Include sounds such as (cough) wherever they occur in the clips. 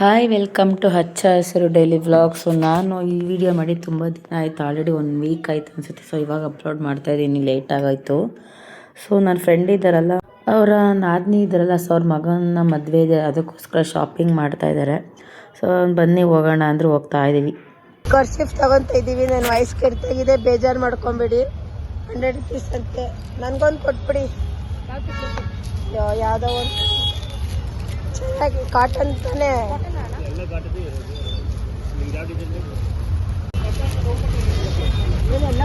Hi welcome to ಹಚ್ಚ ಹಸಿರು daily vlogs ನಾನು ಈ ವಿಡಿಯೋ ಮಾಡಿ ತುಂಬ ದಿನ ಆಯಿತು. ಆಲ್ರೆಡಿ ಒಂದು ವೀಕ್ ಆಯ್ತು ಅನಿಸುತ್ತೆ. ಸೊ ಇವಾಗ ಅಪ್ಲೋಡ್ ಮಾಡ್ತಾ ಇದ್ದೀನಿ. ಲೇಟ್ ಸೊ ನನ್ನ ಫ್ರೆಂಡ್ ಇದ್ದಾರಲ್ಲ, ಅವರ ನಾದಿನಿ ಇದ್ದಾರಲ್ಲ ಸೊ ಅವ್ರ ಮಗನ ಮದುವೆ ಇದೆ. ಅದಕ್ಕೋಸ್ಕರ ಶಾಪಿಂಗ್ ಮಾಡ್ತಾ ಇದ್ದಾರೆ ಸೊ ಬನ್ನಿ, ಹೋಗೋಣ ಅಂದ್ರೆ ಹೋಗ್ತಾ ಇದ್ದೀವಿ ಕರ್ಸಿಫ್ಟ್ ತಗೊತಾ ಇದ್ದೀವಿ ನಾನು ವಾಯ್ಸ್ ಕೆಡ್ತಾಗಿದೆ ಬೇಜಾರು ಮಾಡ್ಕೊಂಬಿಡಿ. ಹಂಡ್ರೆಡ್ ರುಪೀಸ್ ಅಂತೆ. ನನಗೊಂದು ಕೊಟ್ಬಿಡಿ. ಯಾವುದೋ ಒಂದು. ಕಾಟನ್ ತಾನೇ.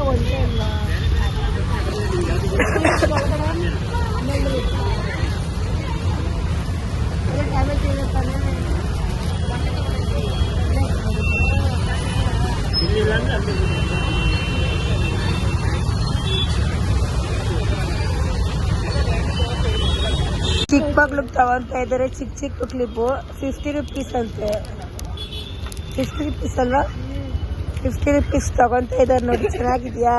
ಒಂದೇ ಅಲ್ವಾ ಎಲ್ಲ ಡ್ಯಾಮೇಜ್ ಇದೆ ತಾನೇ ಚಿಕ್ಕ ಮಕ್ಳಿಗೆ ತಗೊಂತ ಇದ್ದಾರೆ ಚಿಕ್ಕ ಚಿಕ್ಕ ಕ್ಲಿಪ್ಪು ಫಿಫ್ಟಿ ರುಪೀಸ್ ಅಂತೆ. ಫಿಫ್ಟಿ ರುಪೀಸ್ ಅಲ್ವಾ? ಫಿಫ್ಟಿ ರುಪೀಸ್ ತಗೊಂತ ಇದ್ದಾರೆ ನೋಡಿ ಚೆನ್ನಾಗಿದ್ಯಾ?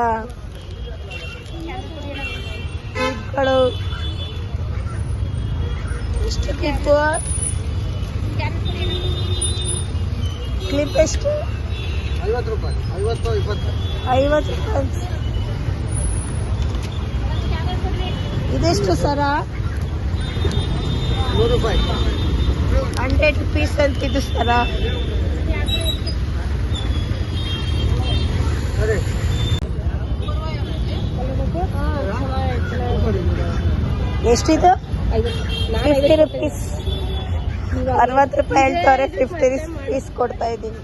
ಕ್ಲಿಪ್ಗಳು ಎಷ್ಟು ಕ್ಲಿಪ್ಪು ಕ್ಲಿಪ್ ಎಷ್ಟು? ಐವತ್ತು ರೂಪಾಯಿ. ಐವತ್ತು ಇಪ್ಪತ್ತು. ಐವತ್ತು ರೂಪಾಯಿ. ಇದೆಷ್ಟು ಸರ? ರೂಪಾಯಿ. ಹಂಡ್ರೆಡ್ ರುಪೀಸ್ ಅಂತ ಇದು ಸರ. ಅದೇ. ಎಷ್ಟಿದು? Fifty rupees. ಅರವತ್ತು ರೂಪಾಯಿ ಹೇಳ್ತಾರೆ ಫಿಫ್ಟಿ ರುಪೀಸ್ ಕೊಡ್ತಾ ಇದ್ದೀನಿ.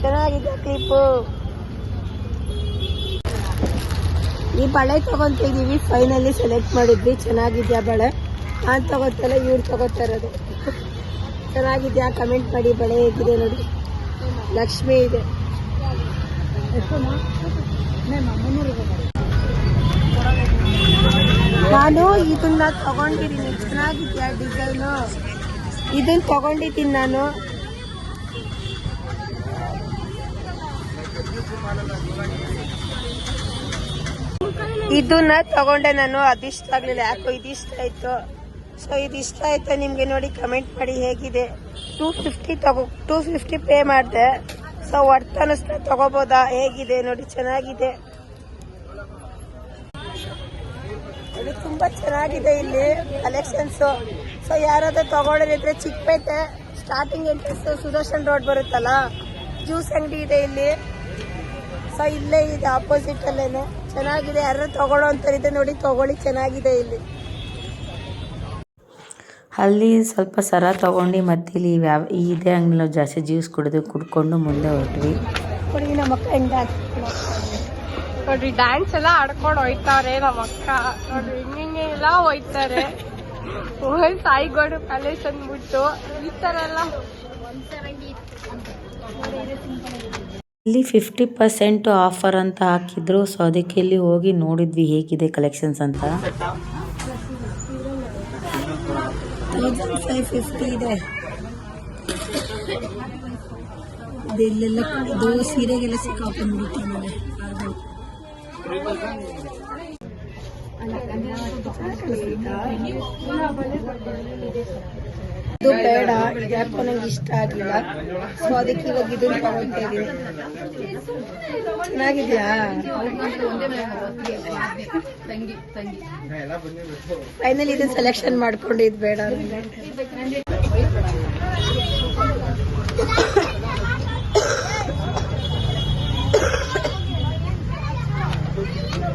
ಚೆನ್ನಾಗಿದೆ ಕ್ಲಿಪ್ಪು ಈ ಬಳೆ ತಗೊಂತ ಇದೀವಿ ಫೈನಲಿ ಸೆಲೆಕ್ಟ್ ಮಾಡಿದ್ವಿ. ಚೆನ್ನಾಗಿದ್ಯಾ ಬಳೆ? ನಾನು ತಗೋತಲ್ಲ, ಇವ್ರು ತಗೋತಾ ಇರೋದು. ಚೆನ್ನಾಗಿದ್ಯಾ? ಕಮೆಂಟ್ ಮಾಡಿ. ಬಳೆ ಹೇಗಿದೆ ನೋಡಿ. ಲಕ್ಷ್ಮಿ ಇದೆ. ನಾನು ಇದನ್ನ ತಗೊಂಡಿದ್ದೀನಿ. ಚೆನ್ನಾಗಿದ್ಯಾ ಡಿಸೈನು ಇದನ್ನ ತಗೊಂಡಿದ್ದೀನಿ ನಾನು. ಇದನ್ನ ತಗೊಂಡೆ ನಾನು, ಅದಿಷ್ಟ ಆಗ್ಲಿಲ್ಲ. ಯಾಕೋ ಇದಿಷ್ಟ ಆಯ್ತು. ಸೊ ಇದಿಷ್ಟ ಆಯ್ತು. ನಿಮ್ಗೆ ನೋಡಿ ಕಮೆಂಟ್ ಮಾಡಿ ಹೇಗಿದೆ. ಟೂ ಫಿಫ್ಟಿ ತಗೋ ಟೂ ಫಿಫ್ಟಿ ಪೇ ಮಾಡಿದೆ. ಸೊ ವರ್ತ್ ಅನಿಸ್ತಾ ತಗೋಬೋದಾ? ಹೇಗಿದೆ? ನೋಡಿ, ಚೆನ್ನಾಗಿದೆ. ತುಂಬಾ ಚೆನ್ನಾಗಿದೆ ಇಲ್ಲಿ ಕಲೆಕ್ಷನ್ಸ್ ಸೊ ಯಾರಾದ್ರೂ ತಗೊಳ್ಳೋದಿದ್ರೆ Chickpet starting entrance Sudarshan road ಬರುತ್ತಲ್ಲ ಜ್ಯೂಸ್ ಅಂಗಡಿ ಇದೆ ಇಲ್ಲಿ. ಸೊ ಇಲ್ಲೇ ಇದೆ ಆಪೋಸಿಟ್ ಅಲ್ಲೇನೆ. ಚೆನ್ನಾಗಿದೆ ಯಾರು ತಗೊಳ್ಳೋ ಇದೆ ನೋಡಿ ತಗೊಳ್ಳಿ ಚೆನ್ನಾಗಿದೆ ಇಲ್ಲಿ. ಅಲ್ಲಿ ಸ್ವಲ್ಪ ಸರ ತಗೊಂಡು ಮತ್ತೆ ಇಲ್ಲಿ ಇದೆ ಇದೇ ಅಂಗಡಿ ನಾವು ಜಾಸ್ತಿ ಜ್ಯೂಸ್ ಕುಡಿದು ಕುಡ್ಕೊಂಡು ಮುಂದೆ ಹೊರಟ್ವಿ. ನೋಡಿ ನಮ್ಮ ಅಕ್ಕ ಹೆಂಗ ನೋಡ್ರಿ ಡ್ಯಾನ್ಸ್ ಎಲ್ಲ ಆಡ್ಕೊಂಡು ಹೋಯ್ತಾರೆ ನಮ್ಮ ಅಕ್ಕ. ನೋಡ್ರಿ ಹಿಂಗೆ ಎಲ್ಲ ಹೋಯ್ತಾರೆ. ಸಾಯಿಗೋಡು ಕಾಲೇಜ್ ಅಂದ್ಬಿಟ್ಟು ಈ ತರ ಎಲ್ಲ. ಇಲ್ಲಿ ಫಿಫ್ಟಿ ಪರ್ಸೆಂಟ್ ಆಫರ್ ಅಂತ ಹಾಕಿದ್ರು. ಸೊ ಅದಕ್ಕೆ ಇಲ್ಲಿ ಹೋಗಿ ನೋಡಿದ್ವಿ ಹೇಗಿದೆ ಕಲೆಕ್ಷನ್ಸ್ ಅಂತ. ಇದೆ. ಸೀರೆಗೆಲ್ಲ ಸಿಕ್ಕಾಕೊಂಡ್ಬಿಡುತ್ತೆ ಇದು ಬೇಡ ಯಾಕೋ ನಂಗೆ ಇಷ್ಟ ಆಗಿಲ್ಲ ಸೊ ಅದಕ್ಕೆ ಇವಾಗ ಇದನ್ನ ತಗೊಳ್ತಾ ಇದೀನಿ. ಚೆನ್ನಾಗಿದ್ಯಾ? ಫೈನಲ್ ಇದನ್ನ ಸೆಲೆಕ್ಷನ್ ಮಾಡ್ಕೊಂಡು ಇದು ಬೇಡ.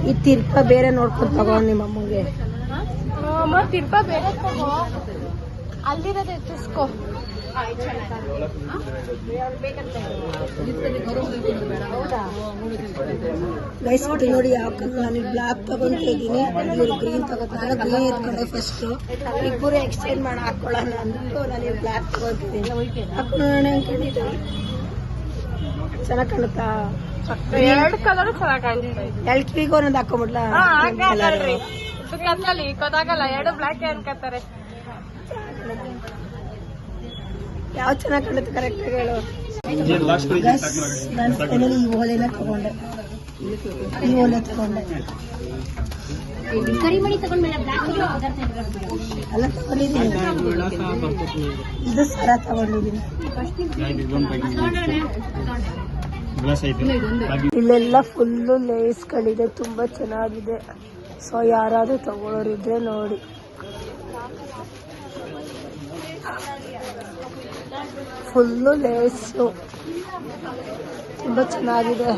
ಈ ತಿರ್ಪ ಬೇರೆ ನೋಡ್ಕೊಂಡು ತಗೋ ನಿಮ್ಮ ಅಮ್ಮಗೆ ಅಮ್ಮ, ತಿರ್ಪ ಬೇರೆ ತಗೋ. ಅಲ್ಲಿರೋದು ಎತ್ತಿಸ್ಕೋ ಗೈಸ್ ಇದು ನೋಡಿ ನಾನು ಬ್ಲಾಕ್ ತಗೊಂತ ಇದ್ದೀನಿ ಇವ್ರು ಗ್ರೀನ್ ತಗೋತಾರೆ. ಗ್ರೀನ್ ಎತ್ಕೊಂಡೆ ಫಸ್ಟ್ ಇಬ್ಬರು ಎಕ್ಸ್ಚೇಂಜ್ ಮಾಡಿ ಹಾಕೊಳ್ಳೋಣ ಅಂದ್ಬಿಟ್ಟು ನಾನು ಬ್ಲಾಕ್ ತಗೊಂತಿದ್ದೀನಿ ಹಾಕೊಳ್ಳೋಣ ಅನ್ಕೊಂಡಿದ್ದೆ ಚೆನ್ನಾಗ್ ಕಾಣುತ್ತಾ? ಎರಡು ಕಲರ್ ಚೆನ್ನಾಗಿ ಕಾಣಿಸ್ತಾ ಎರಡು ಎಲ್ಕಿಗೂ ಒಂದೊಂದು ಹಾಕೊಂಬಿಡ್ಲಾ? ಹಾ ಹಾಕಲ್ರಿ ಕತ್ತಲಿ ಗೊತ್ತಾಗಲ್ಲ ಎರಡು ಬ್ಲಾಕ್ ಅನ್ಕತ್ತಾರೆ ಯಾವ ಚೆನ್ನಾಗಿ ಕಾಣುತ್ತೆ ಕರೆಕ್ಟ್ ಹೇಳು. ನಾನು ಫೈನಲಿ ಈ ಓಲೆನ ತಗೊಂಡೆ. ಈ ಓಲೆ ತಗೊಂಡೆ. ಅಲ್ಲ ತಗೊಂಡಿದ್ದೀನಿ. ಇದು ಸರ ತಗೊಂಡಿದ್ದೀನಿ. ಇಲ್ಲೆಲ್ಲ ಫುಲ್ಲು ಲೇಸ್ಗಳಿದೆ ತುಂಬಾ ಚೆನ್ನಾಗಿದೆ. ಸೊ ಯಾರಾದ್ರೂ ತಗೊಳ್ಳೋರಿದ್ರೆ ನೋಡಿ. ಫುಲ್ಲು ಲೇಸು. ತುಂಬ ಚೆನ್ನಾಗಿದೆ.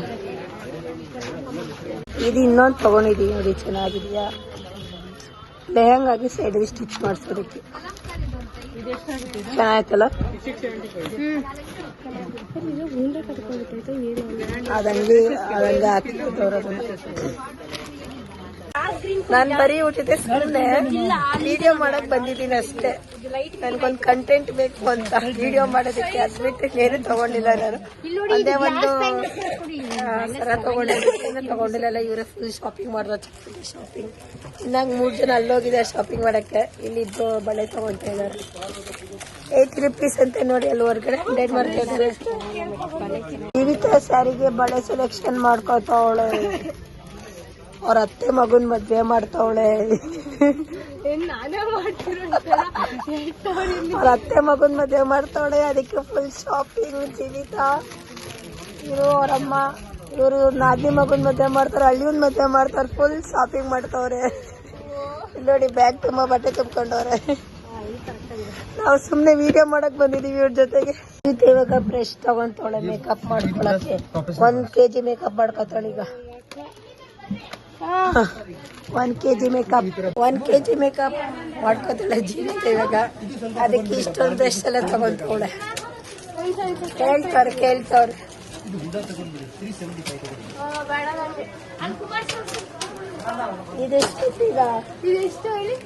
ಇದು ಇನ್ನೊಂದು ತಗೊಂಡಿದ್ದೀನಿ ನೋಡಿ ಚೆನ್ನಾಗಿದೆಯಾ? ಲೆಹಂಗಾಗಿ ಸೈಡ್ಗೆ ಸ್ಟಿಚ್ ಮಾಡಿಸೋದಕ್ಕೆ. ಚೆನ್ನಾಯ್ತಲ್ಲ? ಅದಂಗೆ ಅದಂಗೆ ಹಾಕಿ ನಾನ್ ಬರೀ ಊಟದ ಸುಮ್ಮನೆ ವಿಡಿಯೋ ಮಾಡಕ್ ಬಂದಿದ್ದೀನಿ ಅಷ್ಟೇ. ನನ್ಗೊಂದ್ ಕಂಟೆಂಟ್ ಬೇಕು ಅಂತ ವಿಡಿಯೋ ಮಾಡೋದಕ್ಕೆ ಅದ್ ಬಿಟ್ಟು ಏನು ತಗೊಂಡಿಲ್ಲ ನಾನು. ಅದೇ ಒಂದು ಸರ ತಗೊಂಡಿಲ್ಲ. ತಗೊಂಡಿಲ್ಲ ಇವರೇ ಫುಲ್ ಶಾಪಿಂಗ್ ಮಾಡಿದ್ರು ಶಾಪಿಂಗ್ ಇನ್ನಾಗ ಮೂರ್ ಜನ ಅಲ್ಲೋಗಿದೆ ಶಾಪಿಂಗ್ ಮಾಡಕ್ಕೆ. ಇಲ್ಲಿ ಇಬ್ರು ಬಳೆ ತಗೊಂತ ಇದ್ದಾರೆ ಏಯ್ಟಿ ರುಪೀಸ್ ಅಂತ ನೋಡಿ ಅಲ್ಲಿ ಹೊರ್ಗಡೆ ಹಂಡ್ರೆಡ್ ಮಾರ್ಕೆಟ್ ಇದ್ದಾರೆ ಜೀವಿತ ಸ್ಯಾರಿಗೆ ಬಳೆ ಸೆಲೆಕ್ಷನ್ ಮಾಡ್ಕೋತಾವಳೆ ಅವ್ರ ಅತ್ತೆ ಮಗನ್ ಮದ್ವೆ ಮಾಡ್ತಾವಳೆ. ಅವ್ರ ಅತ್ತೆ ಮಗನ್ ಮದ್ವೆ ಮಾಡ್ತಾವಳೆ ಅದಕ್ಕೆ ಫುಲ್ ಶಾಪಿಂಗ್ ಜೀವಿತ ಇವರು ಅವರಮ್ಮ ಇವರು ನಾದಿನಿ ಮಗನ್ ಮದ್ವೆ ಮಾಡ್ತಾರೆ ಹಳ್ಳಿಯನ್ ಮದ್ವೆ ಮಾಡ್ತಾರೆ ಫುಲ್ ಶಾಪಿಂಗ್ ಮಾಡ್ತಾವ್ರೆ. ಇಲ್ಲಿ ನೋಡಿ ಬ್ಯಾಗ್ ತುಂಬಾ ಬಟ್ಟೆ ತುಂಬ್ಕೊಂಡವ್ರೆ. ನಾವು ಸುಮ್ನೆ ವಿಡಿಯೋ ಮಾಡಕ್ ಬಂದಿದೀವಿ ಇವ್ರ ಜೊತೆಗೆ. ಇವಾಗ ಬ್ರಷ್ ತಗೊಂತವಳೆ ಮೇಕಪ್ ಮಾಡ್ಕೊಳಕ್ಕೆ. ಒಂದ್ ಕೆಜಿ ಮೇಕಪ್ ಮಾಡ್ಕೊತಾಳೆ ಈಗ. One K G makeup one K G makeup ಮಾಡ್ಕೋತಾಳೆ Jeevitha ಇವಾಗ. ಅದಕ್ಕೆ ಇಷ್ಟೊಂದು ಡ್ರೆಸ್ ಎಲ್ಲ ತಗೊಂತವಳೆ ಕೇಳ್ತಾರೆ ಕೇಳ್ತವ್ರೆ. ಇದೆಷ್ಟು ಈಗ ಇದೆಷ್ಟು ಹೇಳಿ?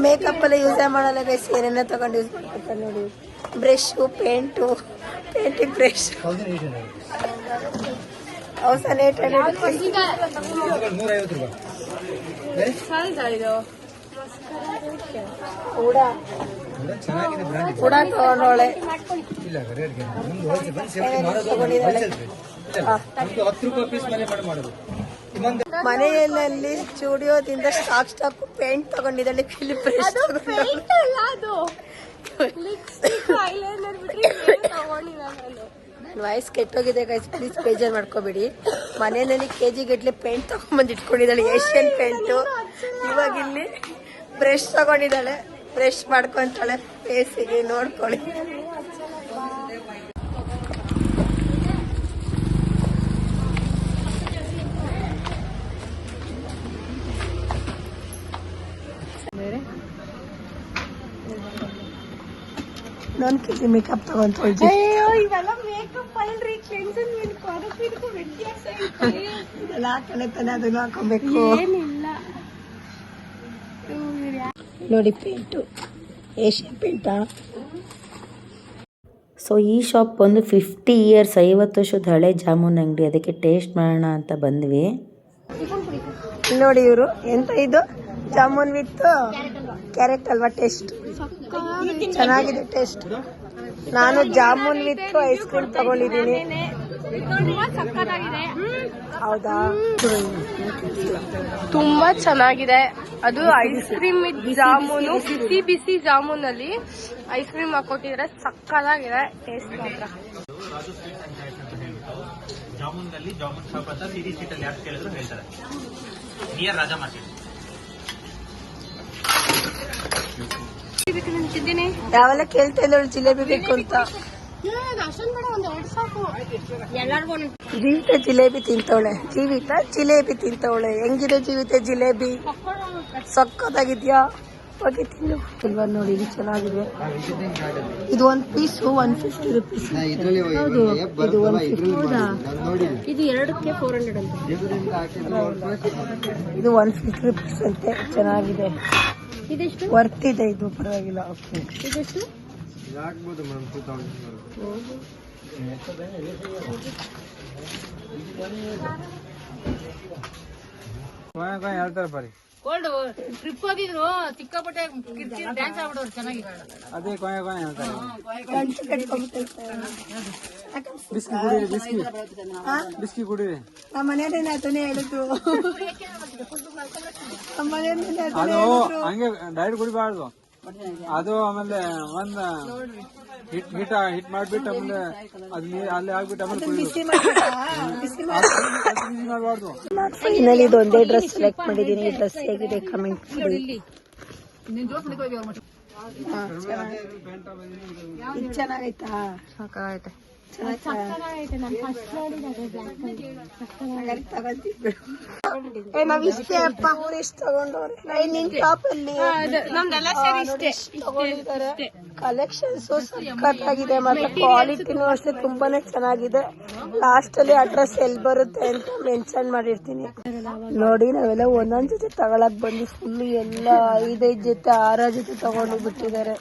ಮೇಕಪ್ ಎಲ್ಲ ಯೂಸೇ ಮಾಡಲ್ಲ ಗೈಸ್ ಏನೇನೋ ತಗೊಂಡು ಯೂಸ್ ಮಾಡ್ಬೇಕು ನೋಡಿ. ಬ್ರಷು ಪೇಂಟು ಪೇಂಟಿಂಗ್ ಬ್ರಷ್ ಅವಸನ್ ಏಟ್ ಹಂಡ್ರೆಡ್ ಇದು ಕೂಡ ಕೂಡ ತಗೊಂಡೋಳೆ ತಗೊಂಡಿದ್ದಾಳೆ? ಹಾ. ಮನೆಯಲ್ಲಿ ಸ್ಟುಡಿಯೋದಿಂದ ಸ್ಟಾಕ್ ಸ್ಟಾಕ್ ಪೇಂಟ್ ತಗೊಂಡಿದ್ದಾಳೆ ನಾನು. ನನ್ನ ವಾಯ್ಸ್ ಕೆಟ್ಟೋಗಿದೆ ಗೈಸ್ ಪ್ಲೀಸ್ ಬೇಜಾರು ಮಾಡ್ಕೋಬೇಡಿ. ಮನೆಯಲ್ಲಿ ಕೆ ಜಿ ಗಟ್ಲೆ ಪೇಂಟ್ ತಗೊಂಡ್ಬಂದು ಇಟ್ಕೊಂಡಿದ್ದಾಳೆ ಏಷ್ಯನ್ ಪೇಂಟು. ಇವಾಗ ಇಲ್ಲಿ ಬ್ರಷ್ ತಗೊಂಡಿದ್ದಾಳೆ ಬ್ರಷ್ ಮಾಡ್ಕೊಂತಾಳೆ ಫೇಸಿಗೆ ನೋಡ್ಕೊಳ್ಳಿ. ಕೆ ಜಿ ಮೇಕಪ್ ತಗೊಂತ ಅಯ್ಯೋ ಇವೆಲ್ಲ ಮೇಕಪ್ ಅಲ್ರಿ ಕ್ಲೆನ್ಸರ್ ಮೇಲೆ ಕೊರಕು ಇದಕ್ಕೂ ವ್ಯತ್ಯಾಸ ಐತೆ. ಇದೆಲ್ಲ ಹಾಕಣೆ ತಾನೆ ಅದನ್ನು ಹಾಕೋಬೇಕು. ಏನಿಲ್ಲ. ನೋಡಿ ಪೇಂಟು ಏಷ್ಯನ್ ಪೇಂಟ ಸೊ ಈ ಶಾಪ್ ಬಂದು ಫಿಫ್ಟಿ ಇಯರ್ಸ್ ಐವತ್ತು ವರ್ಷದ ಹಳೆ ಜಾಮೂನ್ ಅಂಗಡಿ. ಅದಕ್ಕೆ ಟೇಸ್ಟ್ ಮಾಡೋಣ ಅಂತ ಬಂದ್ವಿ. ನೋಡಿ ಇವರು ಎಂತ ಇದು? ಜಾಮೂನ್ ವಿತ್ ಕ್ಯಾರೆಟ್ ಅಲ್ವಾ ಟೇಸ್ಟ್ ಚೆನ್ನಾಗಿದೆ ಟೇಸ್ಟ್ ನಾನು ಜಾಮೂನ್ ವಿತ್ ಐಸ್ ಕ್ರೀಮ್ ತಗೊಂಡಿದ್ದೀನಿ. ತುಂಬಾ ಸಕ್ಕತ್ತಾಗಿದೆ ಹೌದಾ? ತುಂಬಾ ಚೆನ್ನಾಗಿದೆ. ಅದು ಐಸ್ ಕ್ರೀಮ್ ವಿತ್ ಜಾಮೂನು ಬಿಸಿ ಬಿಸಿ ಜಾಮೂನ್ ಅಲ್ಲಿ ಐಸ್ ಕ್ರೀಮ್ ಹಾಕೊಟ್ಟಿದ್ರೆ ಸಕ್ಕದಾಗಿದೆ ಟೇಸ್ಟ್ ಮಾತ್ರ. ಜಾಮೂನ್ ಜಾಮೂನ್ ಶಾಪ್ ಅಂತ ಸಿರಿ ಸೀಟಲ್ಲಿ ಅಲ್ಲಿ ಯಾರು ಕೇಳಿದ್ರು ಹೇಳ್ತಾರೆ. Near Raja market. ಯಾವೆಲ್ಲ ಕೇಳ್ತಾ ಇದ್ದಳು ಜಿಲೇಬಿ ಬೇಕು ಅಂತ. ಜೀವಿತ ಜಿಲೇಬಿ ತಿಂತವಳೆ. ಜೀವಿತ ಜಿಲೇಬಿ ತಿಂತವಳೆ. ಹೆಂಗಿದೆ ಜೀವಿತ ಜಿಲೇಬಿ? ಸಕ್ಕತ್ತಾಗಿದ್ಯಾ? ಹೋಗಿ ತಿನ್ನು. ಇಲ್ವಾ ನೋಡಿ ಇದು ಚೆನ್ನಾಗಿದೆ. ಇದು ಒಂದ್ ಪೀಸ್ ಒನ್ ಫಿಫ್ಟಿ ರುಪೀಸ್ ಇದ್ರಲ್ಲಿ ಹೌದು ಇದು ಒನ್ ಫಿಫ್ಟಿ ಇದು ಎರಡಕ್ಕೆ ಫೋರ್ ಹಂಡ್ರೆಡ್ ಅಂತ. ಇದು ಒನ್ ಫಿಫ್ಟಿ ರುಪೀಸ್ ಅಂತೆ. ಚೆನ್ನಾಗಿದೆ. ಇದೆಷ್ಟು ವರ್ತ್ ಇದೆ. ಇದು ಪರವಾಗಿಲ್ಲ ಓಕೆ. ಇದೆಷ್ಟು ಆಗ್ಬೋದು ಮೇಡಮ್ ಟೂ ತೌಸಂಡ್ ಹೇಳ್ತಾರೆ ಬರೀ ಕೋಲ್ಡ್ ಟ್ರಿಪ್ ಹೋಗಿದ್ರು ಸಿಕ್ಕಾಪಟ್ಟೆ ಡ್ಯಾನ್ಸ್ ಆಗ್ಬಿಡೋರು ಚೆನ್ನಾಗಿ ಅದೇ ಕೊನೆ ಕೊನೆ ಹೇಳ್ತಾರೆ. ಬಿಸ್ಕಿ ಕುಡಿರಿ ಬಿಸ್ಕಿ. ಬಿಸ್ಕಿ ಕುಡಿರಿ ನಮ್ಮ ಮನೆಯವ್ರೇನೆ ಅದನ್ನೇ ಹೇಳಿದ್ರು ನಮ್ಮ ಮನೆಯವ್ರೇನೆ ಅದು ಹಂಗೆ ಡೈರೆಕ್ಟ್ ಕುಡಿಬಾರ್ದು. ಅದು ಆಮೇಲೆ ಒಂದ್ ಹಿಟ್ ಹಿಟ್ ಹಿಟ್ ಮಾಡ್ಬಿಟ್ಟು ಆಮೇಲೆ ಅದ್ ನೀರ್ ಅಲ್ಲೇ ಹಾಕ್ಬಿಟ್ಟು ಆಮೇಲೆ ಬಿಸಿ ಮಾಡಬಾರ್ದು. ಫೈನಲಿ ಇದು ಒಂದೇ ಡ್ರೆಸ್ ಸೆಲೆಕ್ಟ್ ಮಾಡಿದೀನಿ ಈ ಡ್ರೆಸ್ ಹೇಗಿದೆ ಕಮೆಂಟ್ ಮಾಡಿ. ಹಾ, ಚೆನ್ನಾಗಿದೆ. ಇದು ಚೆನ್ನಾಗೈತಾ ಸಾಕಾಗೈತೆ ಹಾಗಾದ್ರೆ ತಗೊಳ್ತೀನಿ ಬಿಡು. ಏ ನಾವ್ ಇಷ್ಟೇ ಅಪ್ಪ ಅವ್ರು ಎಷ್ಟು ತಗೊಂಡವ್ರೆ? ಏ, ನಿನ್ ಟಾಪ್ ಅಲ್ಲಿ ನಮ್ದೆಲ್ಲ ಸೇರಿ ಇಷ್ಟೇ. ತಗೊಂಡಿದ್ದಾರೆ ಕಲೆಕ್ಷನ್ಸ್ ಮತ್ತೆ ಕ್ವಾಲಿಟಿನೂ ಅಷ್ಟೇ ತುಂಬಾನೇ ಚೆನ್ನಾಗಿದೆ. ಲಾಸ್ಟ್ ಅಲ್ಲಿ ಅಡ್ರೆಸ್ ಎಲ್ ಬರುತ್ತೆ ಅಂತ ಮೆನ್ಷನ್ ಮಾಡಿರ್ತೀನಿ. ನೋಡಿ ನಾವೆಲ್ಲ ಒಂದೊಂದ್ ಜೊತೆ ತಗೊಳಕ್ ಬಂದು ಫುಲ್ ಎಲ್ಲ ಐದೈದ್ ಜೊತೆ ಆರ ಜೊತೆ ತಗೊಂಡು ಬಿಟ್ಟಿದ್ದಾರೆ.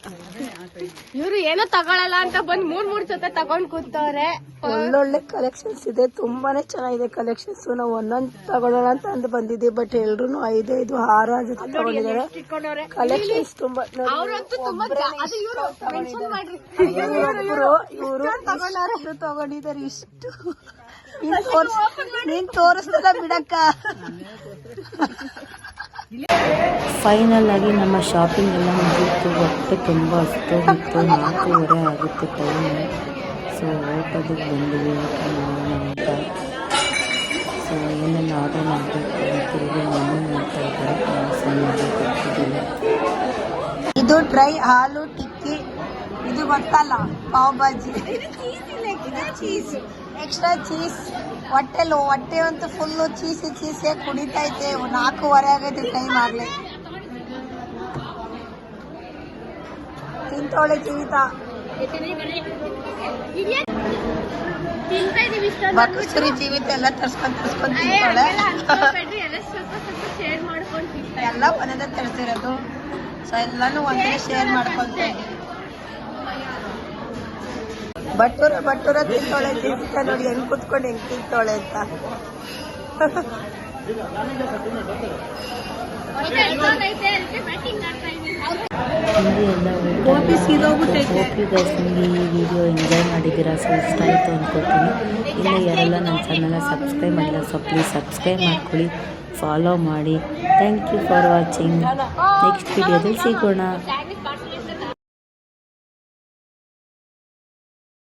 ಇವ್ರು ಏನೋ ತಗೊಳಲ್ಲ ಅಂತ ಬಂದ್ ಮೂರ್ ಮೂರ್ ಜೊತೆ ತಗೊಂಡ್ ಕೂತವ್ರೆ. ಒಳ್ಳೊಳ್ಳೆ ಕಲೆಕ್ಷನ್ಸ್ ಇದೆ ತುಂಬಾನೇ ಚೆನ್ನಾಗಿದೆ ಕಲೆಕ್ಷನ್ಸ್ ನಾವು ಒಂದೊಂದ್ ತಗೊಳ್ಳೋಣ ಅಂತ ಬಂದಿದೆ ಬಟ್ ಎಲ್ರು ಐದೈದು ಹಾರ ಜೊತೆ ತಗೊಂಡಿದ್ದಾರೆ. ಕಲೆಕ್ಷನ್ಸ್ ತುಂಬಾ ನೋಡಿ, ಅವ್ರಂತೂ ತುಂಬಾ ಜಾ- ಅದು ಇವ್ರು ತಗೊಂಡಿದ್ದಾರೆ ಇಷ್ಟು. ನೀನ್ ತೋರ್ಸ್ ನೀನ್ ತೋರಿಸ್ತದ ಬಿಡಕ್ಕ. ಫೈನಲ್ ಆಗಿ ನಮ್ಮ ಶಾಪಿಂಗ್ ಎಲ್ಲ ಮುಗಿತು. ಹೊಟ್ಟೆ ತುಂಬ ಹಸ್ತೋಗಿತ್ತು. ನಾಲ್ಕೂವರೆ ಆಗುತ್ತೆ ಟೈಮ್ ಸೊ ಊಟದಕ್ಕೆ ಬಂದ್ವಿ ಊಟ ಸೊ ಏನೆಲ್ಲ ಆರ್ಡರ್ ಮಾಡಬೇಕು ಅಂತೇಳಿ ಮಮ್ಮಿ ಮಾಡ್ತಾ ಇದ್ದಾರೆ. ಸುಮ್ಮನೆ ಇದು ಡ್ರೈ ಹಾಲು ಟಿಕ್ಕಿ ಇದು ಗೊತ್ತಲ್ಲ pav bhaji cheese extra cheese ಹೊಟ್ಟೆಲು ಹೊಟ್ಟೆ ಅಂತೂ ಫುಲ್ಲು ಚೀಸಿ ಚೀಸೆ ಕುಡಿತೈತೆ ನಾಲ್ಕೂವರೆ ಆಗೈತೆ ಟೈಮ್ ಆಗ್ಲಿ. ತಿಂತವಳೆ ಜೀವಿತ. ಬಕ್ಕುಸ್ತುರಿ ಜೀವಿತ ಎಲ್ಲ ತರ್ಸ್ಕೊಂಡ್ ತರ್ಸ್ಕೊಂಡ್ (laughs) ತಿಂತಾಳೆ. ಎಲ್ಲ ಒಂದೇ ತರ್ಸಿರೋದು. ಸೊ ಎಲ್ಲಾನು ಒಂದೇ ಶೇರ್ ಮಾಡ್ಕೊಂತೀವಿ ಬಟ್ಟೂರ ಬಟ್ಟೂರ ತಿಂತಾಳೆ ಜೀವಿತ ನೋಡಿ ಹೆಂಗ್ ಕುತ್ಕೊಂಡು ಹೆಂಗ್ ತಿಂತಾಳೆ ಅಂತ. ಬ್ಯಾಟಿಂಗ್ ತಿಂಡಿ ಎಲ್ಲ ಈ ವಿಡಿಯೋ ಎಂಜಾಯ್ ಮಾಡಿದ್ದೀರಾ? ಸೊ ಇಷ್ಟ ಆಯಿತು ಅಂದ್ಕೊತೀನಿ ಇನ್ನು ಯಾರೆಲ್ಲ ನನ್ನ ಚಾನಲ್ನ ಸಬ್ಸ್ಕ್ರೈಬ್ ಮಾಡಿಲ್ಲ ಸೊ ಪ್ಲೀಸ್ ಸಬ್ಸ್ಕ್ರೈಬ್ ಮಾಡ್ಕೊಳ್ಳಿ. ಫಾಲೋ ಮಾಡಿ. Thank you for watching next ವಿಡಿಯೋದಲ್ಲಿ ಸಿಗೋಣ.